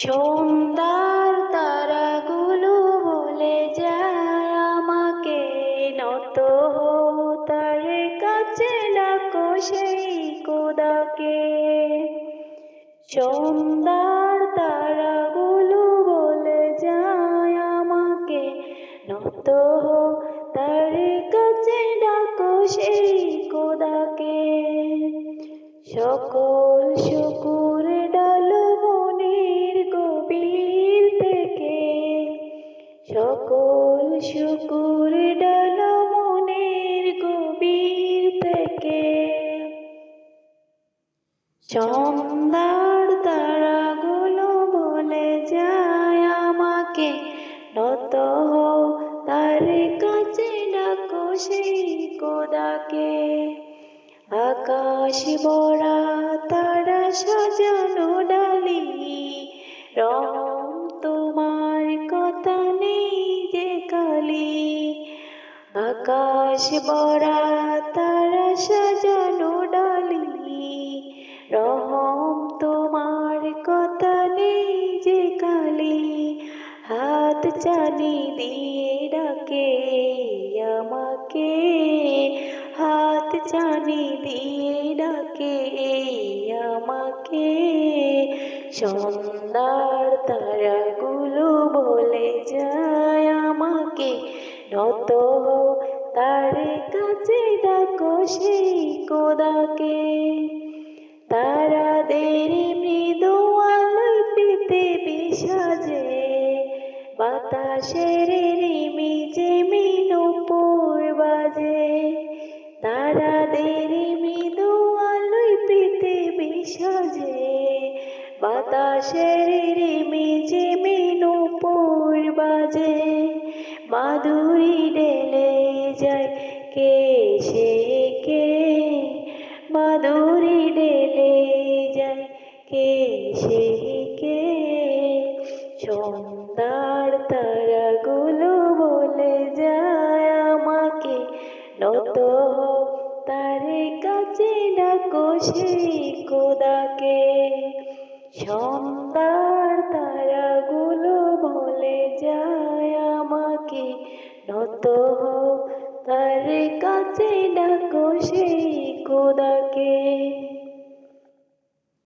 সন্ধ্যার তারাগুলো বলে যায়, আমাকে নত তার কাছে ডাকো সেই কোদাকে। সন্ধ্যার তারাগুলো বলে যায়, আমাকে নত তার কাছে ডাকো সেই কোদাকে। সকল শুকুর শুকুর ডাল মনের গভীর থেকে। সন্ধ্যার তারাগুলো বলে যায় আমাকে, নত তার কাছে ডাকো সেই কোদাকে। আকাশ বড়া তারা সাজানো আকাশ বড়া তারা সাজানো ডালি। রহম তোমার কথা নেই যে কালি। হাত চানি দিয়ে ডাকে আমাকে। হাত চানি দিয়ে ডাকে আমাকে। সন্ধ্যার তারাগুলো বলে যায় আমাকে। হও, তার কাছে ডাকো সেই কোদাকে। তারাদের মৃদু আলোয় পৃথিবী সাজে বাতাসের রিমিজে মিনুপুর বাজে। তারাদের মৃদু আলোয় পৃথিবী সাজে বাতাসের মিনুপুর বাজে মাধুরী ডেলে যায় কে সে কে? মাধুরী ডেলে যায় কে সে কে? সন্ধ্যার তারাগুলো বলে যায় আমাকে, নত তার কাছে ডাকো সেই কোদাকে। সন্ধ্যার হও তার কাছে ডাকো সেই কোদাকে।